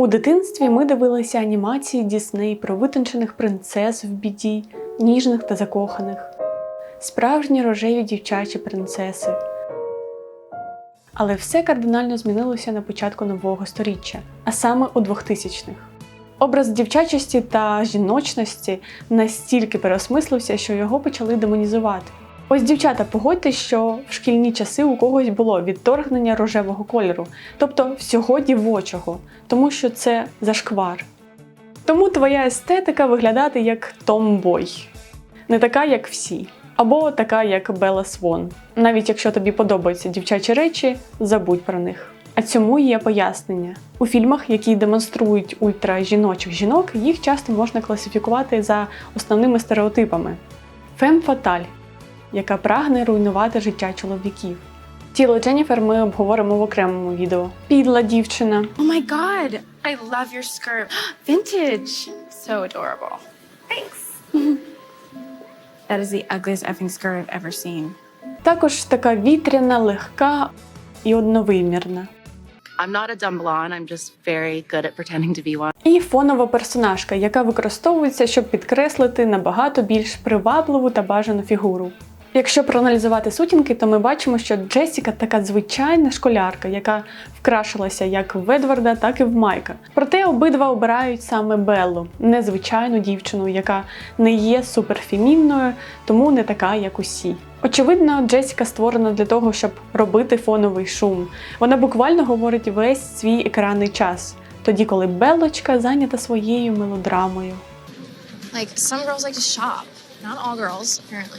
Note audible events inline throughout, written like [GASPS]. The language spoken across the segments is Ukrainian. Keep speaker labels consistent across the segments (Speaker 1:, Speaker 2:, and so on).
Speaker 1: У дитинстві ми дивилися анімації Дісней про витончених принцес в біді, ніжних та закоханих, справжні рожеві дівчачі принцеси. Але все кардинально змінилося на початку нового сторіччя, а саме у 2000-х. Образ дівчачості та жіночності настільки переосмислився, що його почали демонізувати. Ось дівчата, погодьте, що в шкільні часи у когось було відторгнення рожевого кольору, тобто всього дівочого, тому що це зашквар. Тому твоя естетика виглядати як томбой, не така, як всі, або така, як Белла Свон. Навіть якщо тобі подобаються дівчачі речі, забудь про них. А цьому є пояснення. У фільмах, які демонструють ультражіночих жінок, їх часто можна класифікувати за основними стереотипами: фем фаталь, яка прагне руйнувати життя чоловіків. Тіло Дженніфер ми обговоримо в окремому відео. Підла дівчина,
Speaker 2: Oh my god, I love your skirt. [GASPS] Vintage. So adorable. Thanks. [LAUGHS] that is the ugliest effing skirt I've ever seen.
Speaker 1: також така вітряна, легка і одновимірна.
Speaker 3: I'm not a dumb blonde. I'm just very good at pretending to be one.
Speaker 1: І фонова персонажка, яка використовується, щоб підкреслити набагато більш привабливу та бажану фігуру. Якщо проаналізувати сутінки, то ми бачимо, що Джесіка така звичайна школярка, яка вкрашилася як в Едварда, так і в Майка. Проте обидва обирають саме Беллу, незвичайну дівчину, яка не є суперфемінною, тому не така, як усі. Очевидно, Джесіка створена для того, щоб робити фоновий шум. Вона буквально говорить весь свій екранний час, тоді коли Беллочка зайнята своєю мелодрамою.
Speaker 2: Like, some girls like to shop.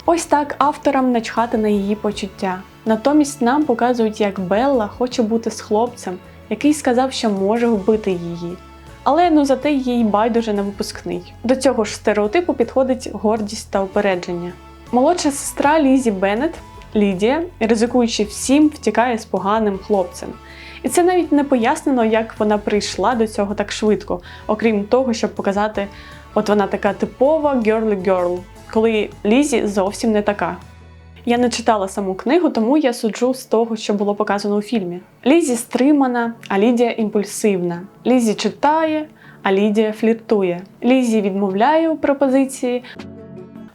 Speaker 1: Ось так авторам начхати на її почуття. Натомість нам показують, як Белла хоче бути з хлопцем, який сказав, що може вбити її. Але ну зате їй байдуже на випускний. До цього ж стереотипу підходить гордість та упередження. Молодша сестра Лізі Беннет, Лідія, ризикуючи всім, втікає з поганим хлопцем. І це навіть не пояснено, як вона прийшла до цього так швидко, окрім того, щоб показати, от вона така типова girl, коли Лізі зовсім не така. Я не читала саму книгу, тому я суджу з того, що було показано у фільмі. Лізі стримана, а Лідія імпульсивна. Лізі читає, а Лідія фліртує. Лізі відмовляє у пропозиції,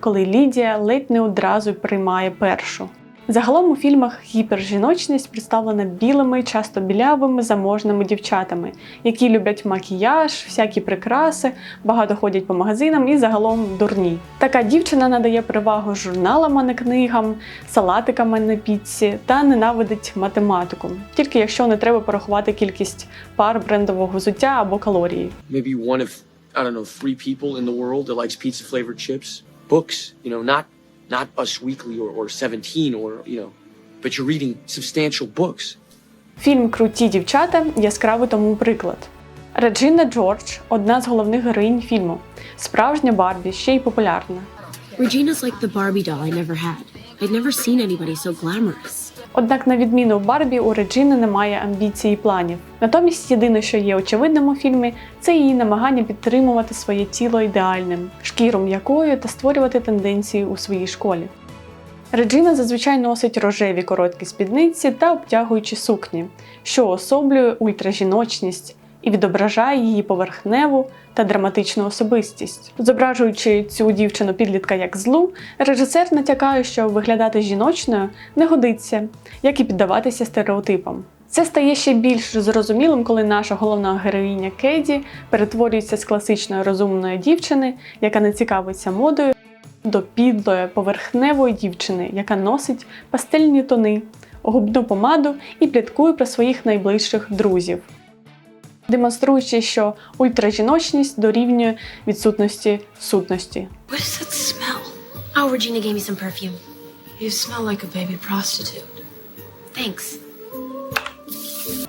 Speaker 1: коли Лідія ледь не одразу приймає першу. Загалом у фільмах гіпержіночність представлена білими, часто білявими, заможними дівчатами, які люблять макіяж, всякі прикраси, багато ходять по магазинам і загалом дурні. Така дівчина надає перевагу журналам, а не книгам, салатикам, а не піці та ненавидить математику, тільки якщо не треба порахувати кількість пар брендового взуття або калорії.
Speaker 4: maybe one of I don't know three people in the world that likes pizza flavored chips. Books, you know, not not Us Weekly or, or Seventeen or you know, but you're reading substantial books.
Speaker 1: Фільм Круті дівчата яскравий тому приклад. Реджина Джордж одна з головних героїнь фільму. Справжня Барбі, ще й популярна.
Speaker 5: Regina's like the Barbie doll I never had. I'd never seen anybody so glamorous.
Speaker 1: Однак, на відміну Барбі, у Реджини немає амбіцій і планів. Натомість, єдине, що є очевидним у фільмі, це її намагання підтримувати своє тіло ідеальним, шкіру м'якою та створювати тенденції у своїй школі. Реджина зазвичай носить рожеві короткі спідниці та обтягуючі сукні, що особлює ультражіночність і відображає її поверхневу та драматичну особистість. Зображуючи цю дівчину підлітка як злу, режисер натякає, що виглядати жіночною не годиться, як і піддаватися стереотипам. Це стає ще більш зрозумілим, коли наша головна героїня Кеді перетворюється з класичної розумної дівчини, яка не цікавиться модою, до підлої поверхневої дівчини, яка носить пастельні тони, губну помаду і пліткує про своїх найближчих друзів, демонструючи, що ультражіночність дорівнює відсутності сутності.
Speaker 5: What does that smell? Oh, Regina gave me some perfume.
Speaker 2: You smell like a baby prostitute.
Speaker 5: Thanks.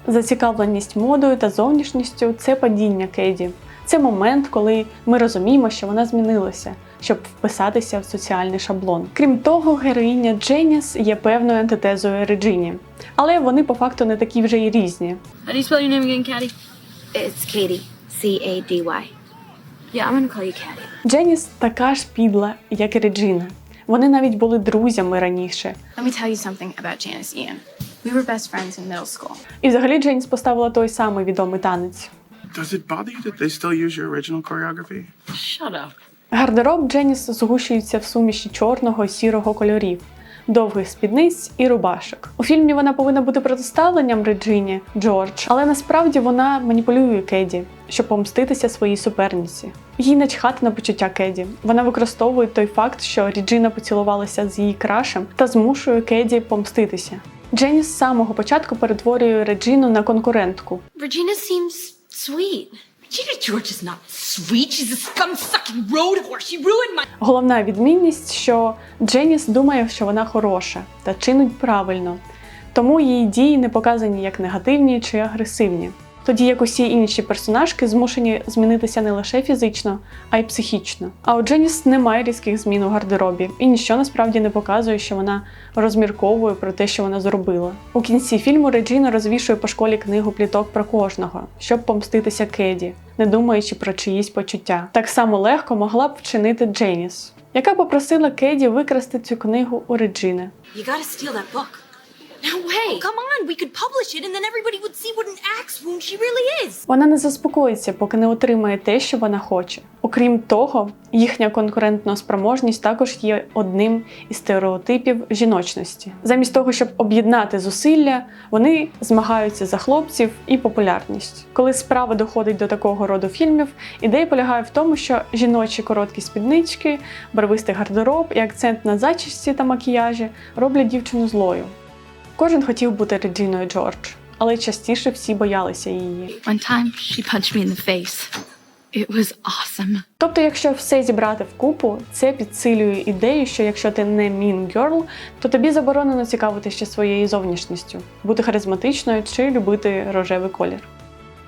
Speaker 1: Зацікавленість модою та зовнішністю це падіння Кеді. Це момент, коли ми розуміємо, що вона змінилася, щоб вписатися в соціальний шаблон. Крім того, героїня Дженіс є певною антитезою Реджині, але вони по факту не такі вже й різні.
Speaker 2: How do you spell your name again, Caddy?
Speaker 5: It's Katie. C A D Y.
Speaker 2: Yeah, I'm gonna call you Caddy.
Speaker 1: Дженіс така ж підла, як і Реджина. Вони навіть були друзями раніше.
Speaker 2: Let me tell you something about Janice Ian. We were best friends in middle school.
Speaker 1: І взагалі Дженіс поставила той самий відомий танець.
Speaker 6: Does it bother you that they still use your original choreography?
Speaker 3: Shut up.
Speaker 1: Гардероб Дженіс згущується в суміші чорного і сірого кольорів, довгих спідниць і рубашок. У фільмі вона повинна бути протиставленням Реджині Джордж, але насправді вона маніпулює Кеді, щоб помститися своїй суперниці. Їй начхати на почуття Кеді. Вона використовує той факт, що Ріджина поцілувалася з її крашем та змушує Кеді помститися. Дженіс з самого початку перетворює Реджину на конкурентку,
Speaker 5: Regina seems sweet.
Speaker 7: Regina George is not sweet.
Speaker 1: Головна відмінність, що Дженіс думає, що вона хороша та чинить правильно, тому її дії не показані як негативні чи агресивні. Тоді як усі інші персонажки змушені змінитися не лише фізично, а й психічно. А у Дженіс немає різких змін у гардеробі, і ніщо насправді не показує, що вона розмірковує про те, що вона зробила. У кінці фільму Реджіна розвішує по школі книгу пліток про кожного, щоб помститися Кеді, не думаючи про чиїсь почуття. Так само легко могла б вчинити Дженіс, яка попросила Кеді викрасти цю книгу у Реджини.
Speaker 7: You gotta steal that book.
Speaker 5: No way.
Speaker 7: Oh, come on. We could publish it, and then everybody would see what an axe wound she really is.
Speaker 1: Вона не заспокоїться, поки не отримає те, що вона хоче. Окрім того, їхня конкурентна спроможність також є одним із стереотипів жіночності. Замість того, щоб об'єднати зусилля, вони змагаються за хлопців і популярність. Коли справа доходить до такого роду фільмів, ідея полягає в тому, що жіночі короткі спіднички, барвистий гардероб і акцент на зачісті та макіяжі роблять дівчину злою. Кожен хотів бути Реджіною Джордж, але частіше всі боялися її.
Speaker 2: One time, she punched me in the face. It was awesome.
Speaker 1: Тобто, якщо все зібрати вкупу, це підсилює ідею, що якщо ти не mean girl, то тобі заборонено цікавитися своєю зовнішністю, бути харизматичною чи любити рожевий колір.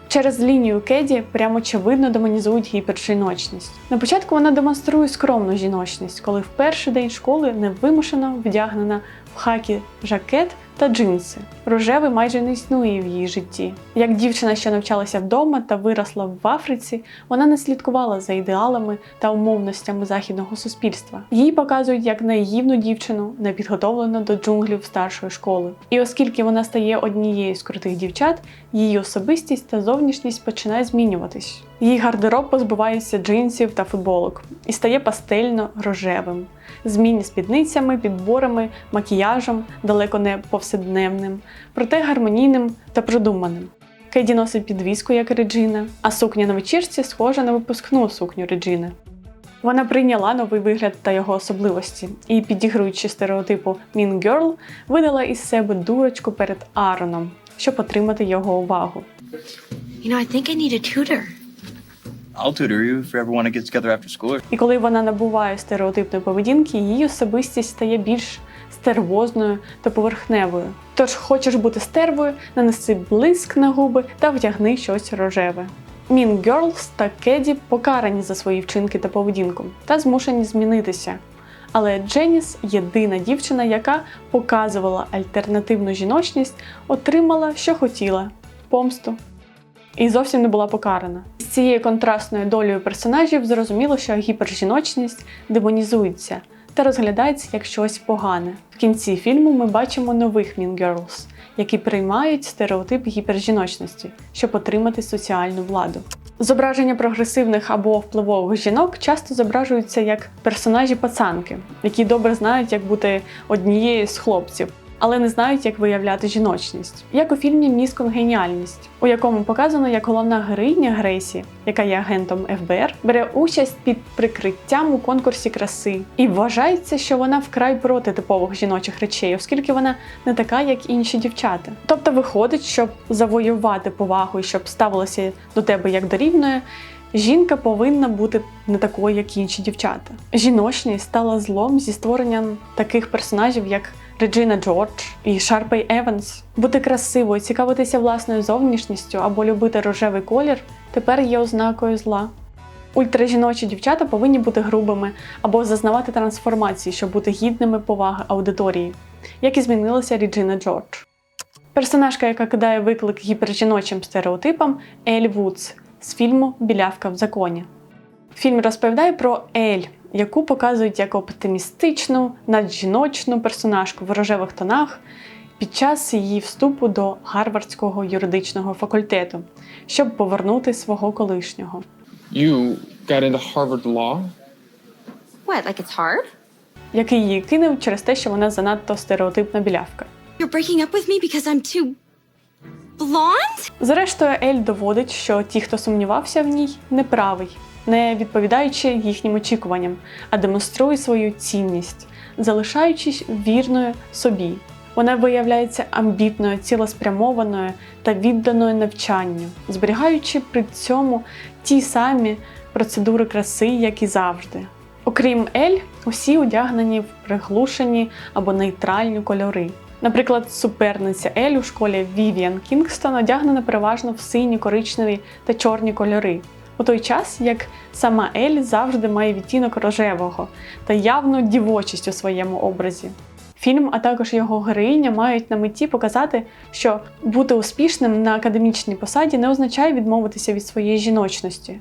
Speaker 1: Через лінію Кеді прямо очевидно демонізують гіпержіночність. На початку вона демонструє скромну жіночність, коли в перший день школи невимушено вдягнена в хакі жакет та джинси. Рожевий майже не існує в її житті. Як дівчина, що навчалася вдома та виросла в Африці, вона не слідкувала за ідеалами та умовностями західного суспільства. Її показують як наївну дівчину, непідготовлену до джунглів старшої школи. І оскільки вона стає однією з крутих дівчат, її особистість та зовнішність починає змінюватись. Її гардероб позбувається джинсів та футболок і стає пастельно-рожевим. Змінні спідницями, підборами, макіяжем, далеко не повседневним, проте гармонійним та продуманим. Кеді носить підвіску, як Реджина, а сукня на вечірці схожа на випускну сукню Реджини. Вона прийняла новий вигляд та його особливості і, підігруючи стереотипу Mean Girl, видала із себе дурочку перед Аароном, щоб отримати його увагу.
Speaker 5: You know, I think I need a tutor.
Speaker 8: I'll tutor you if you ever want to get together after school.
Speaker 1: І коли вона набуває стереотипної поведінки, її особистість стає більш стервозною та поверхневою. Тож хочеш бути стервою, нанеси блиск на губи та вдягни щось рожеве. Mean Girls та Кеді покарані за свої вчинки та поведінку та змушені змінитися. Але Дженіс, єдина дівчина, яка показувала альтернативну жіночність, отримала, що хотіла помсту і зовсім не була покарана. З цією контрастною долею персонажів зрозуміло, що гіпержіночність демонізується та розглядається як щось погане. В кінці фільму ми бачимо нових Mean Girls, які приймають стереотип гіпержіночності, щоб отримати соціальну владу. Зображення прогресивних або впливових жінок часто зображуються як персонажі пацанки, які добре знають, як бути однією з хлопців, але не знають, як виявляти жіночність. Як у фільмі Міс Конгеніальність, у якому показано, як головна героїня Грейсі, яка є агентом ФБР, бере участь під прикриттям у конкурсі краси, і вважається, що вона вкрай проти типових жіночих речей, оскільки вона не така, як інші дівчата. Тобто виходить, щоб завоювати повагу і щоб ставилося до тебе як до рівної, Жінка повинна бути не такою, як інші дівчата. Жіночність стала злом зі створенням таких персонажів, як Реджина Джордж і Шарпей Еванс. Бути красивою, цікавитися власною зовнішністю або любити рожевий колір тепер є ознакою зла. Ультражіночі дівчата повинні бути грубими або зазнавати трансформації, щоб бути гідними поваги аудиторії, як і змінилася Реджина Джордж. Персонажка, яка кидає виклик гіпержіночим стереотипам, Ель Вудс з фільму Білявка в законі. Фільм розповідає про Ель, яку показують як оптимістичну, наджіночну персонажку в рожевих тонах під час її вступу до Гарвардського юридичного факультету, щоб повернути свого колишнього.
Speaker 9: You got into Harvard Law?
Speaker 5: What, like it's hard?
Speaker 1: який її кинув через те, що вона занадто стереотипна білявка.
Speaker 5: You're breaking up with me because I'm too blonde?
Speaker 1: Зрештою, Ель доводить, що ті, хто сумнівався в ній, неправий, не відповідаючи їхнім очікуванням, а демонструє свою цінність, залишаючись вірною собі. Вона виявляється амбітною, цілеспрямованою та відданою навчанню, зберігаючи при цьому ті самі процедури краси, як і завжди. Окрім Ель, усі одягнені в приглушені або нейтральні кольори. Наприклад, суперниця Ель у школі Вівіан Кінгстон одягнена переважно в сині, коричневі та чорні кольори. У той час, як сама Ель завжди має відтінок рожевого та явну дівочість у своєму образі. Фільм, а також його героїня мають на меті показати, що бути успішним на академічній посаді не означає відмовитися від своєї жіночності.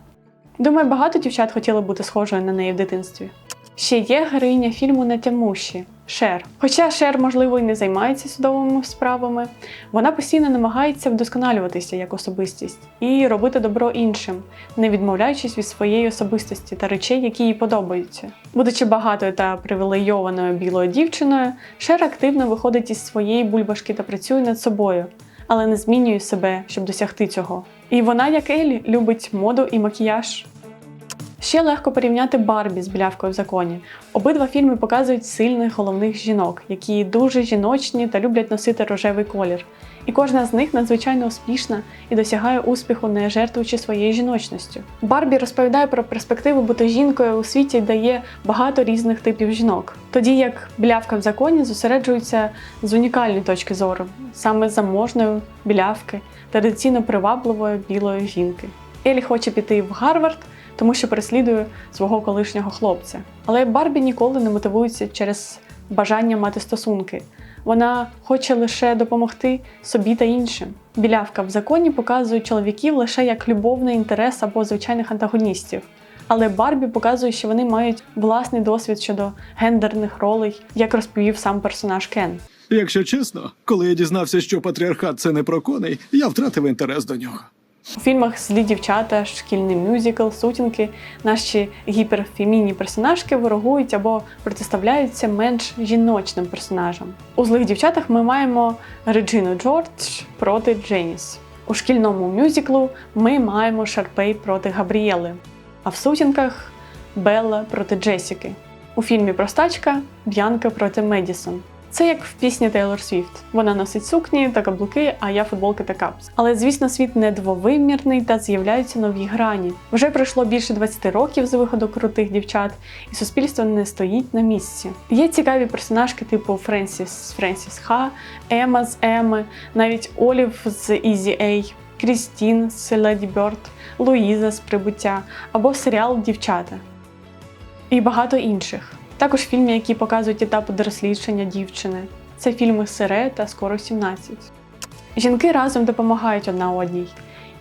Speaker 1: Думаю, багато дівчат хотіли бути схожою на неї в дитинстві. Ще є героїня фільму Нетямущі Шер. Хоча Шер, можливо, і не займається судовими справами, вона постійно намагається вдосконалюватися як особистість і робити добро іншим, не відмовляючись від своєї особистості та речей, які їй подобаються. Будучи багатою та привілейованою білою дівчиною, Шер активно виходить із своєї бульбашки та працює над собою, але не змінює себе, щоб досягти цього. І вона, як Елі, любить моду і макіяж. Ще легко порівняти Барбі з білявкою в законі. Обидва фільми показують сильних головних жінок, які дуже жіночні та люблять носити рожевий колір. І кожна з них надзвичайно успішна і досягає успіху, не жертвуючи своєю жіночністю. Барбі розповідає про перспективу бути жінкою у світі, де є багато різних типів жінок. Тоді як білявка в законі зосереджується з унікальної точки зору, саме заможної білявки, традиційно привабливої білої жінки. Елі хоче піти в Гарвард, тому що переслідує свого колишнього хлопця. Але Барбі ніколи не мотивується через бажання мати стосунки. Вона хоче лише допомогти собі та іншим. Білявка в законі показує чоловіків лише як любовний інтерес або звичайних антагоністів. Але Барбі показує, що вони мають власний досвід щодо гендерних ролей, як розповів сам персонаж Кен.
Speaker 10: Якщо чесно, коли я дізнався, що патріархат це не про коней, я втратив інтерес до нього.
Speaker 1: У фільмах Злі дівчата, шкільний мюзикл, сутінки наші гіперфемінні персонажки ворогують або протиставляються менш жіночним персонажам. У злих дівчатах ми маємо Реджину Джордж проти Дженіс. У шкільному мюзиклу ми маємо Шарпей проти Габрієли, а в сутінках Белла проти Джесіки. У фільмі Простачка Б'янка проти Медісон. Це як в пісні Тейлор Свіфт. Вона носить сукні та каблуки, а я футболки та капс. Але звісно, світ не двовимірний та з'являються нові грані. Вже пройшло більше 20 років з виходу крутих дівчат, і суспільство не стоїть на місці. Є цікаві персонажки, типу Френсіс Френсіс Ха, Ема з Еми, навіть Олів з Ізі Ей, Крістін з Леді Бьорд, Луїза з Прибуття або серіал Дівчата. І багато інших. Також фільми, які показують етапи дорослідження дівчини. Це фільми Сире та Скоро 17. Жінки разом допомагають одна одній.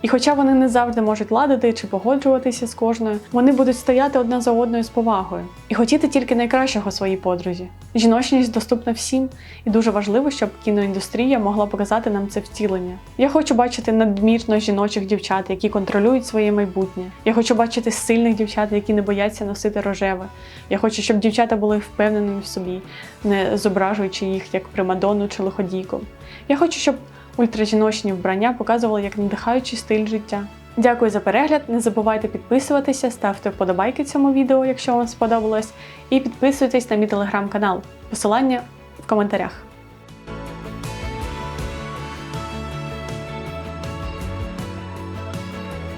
Speaker 1: І хоча вони не завжди можуть ладити чи погоджуватися з кожною, вони будуть стояти одна за одною з повагою і хотіти тільки найкращого своїй подрузі. Жіночність доступна всім, і дуже важливо, щоб кіноіндустрія могла показати нам це втілення. Я хочу бачити надмірно жіночих дівчат, які контролюють своє майбутнє. Я хочу бачити сильних дівчат, які не бояться носити рожеве. Я хочу, щоб дівчата були впевненими в собі, не зображуючи їх як примадонну чи лиходійку. Я хочу, щоб ультражіночні вбрання показували як надихаючий стиль життя. Дякую за перегляд. Не забувайте підписуватися, ставте вподобайки цьому відео, якщо вам сподобалось, і підписуйтесь на мій телеграм-канал. Посилання в коментарях.